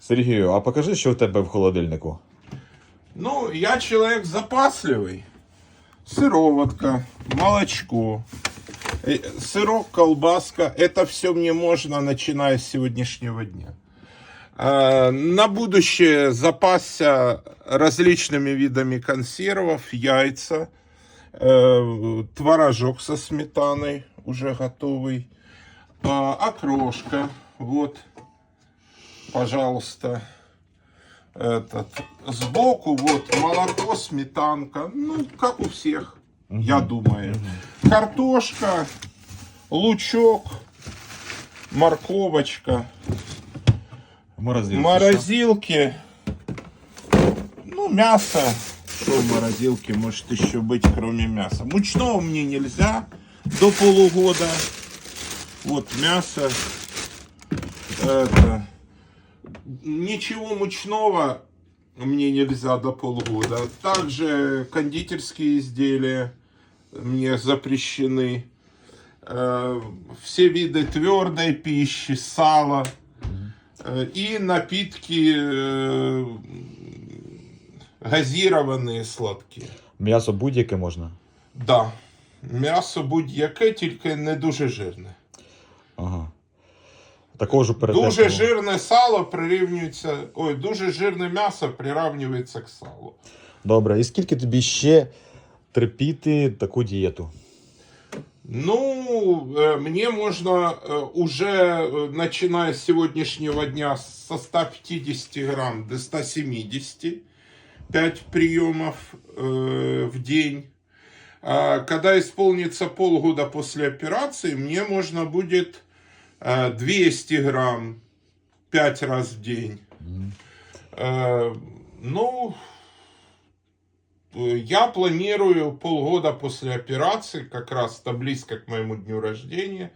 Сергію, а покажи, що в тебе в холодильнику. Ну, я человек запасливый. Сыроватка, молочко, сырок, колбаска. Это все мне можно, начиная с сегодняшнего дня. А, На будущее запасся различными видами консервов, яйца, творожок со сметаной уже готовый, а, окрошка, вот, пожалуйста этот, сбоку вот молоко, сметанка, ну, как у всех, я думаю. Картошка, лучок, морковочка, Морозилки. морозилки, ну, мясо. Что в морозилке может еще быть, кроме мяса? Мучного мне нельзя до полугода. Вот мясо. Это, ничего мучного мне нельзя до полгода. Также кондитерские изделия мне запрещены. Э, Все виды твердой пищи, сала э, и напитки э, газированные сладкие. М'ясо будь-яке можна. Да, м'ясо будь-яке, тільки не дуже жирне Ага. Також перед Дуже тим- жирне сало прирівнюється. Ой, дуже жирне м'ясо прирівнюється к салу. Добре, і скільки тобі ще терпіти таку дієту? Ну, э, мне можно э, уже, э, начиная с сегодняшнего дня, со 150 грамм до 170, 5 приемов э, в день. А Когда исполнится полгода после операции, мне можно будет э, 200 грамм 5 раз в день. Э, Ну, Э, я планирую полгода после операции, как раз-то близко к моему дню рождения,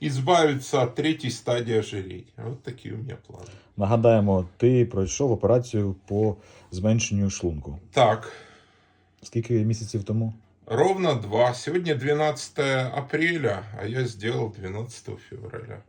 избавиться от третьей стадии ожирения. Вот такие у меня планы. Нагадаємо, ти пройшов операцію по зменшенню шлунку. Так, Скільки місяців тому? Ровно два. Сегодня 12 апреля, а я сделал 12 февраля.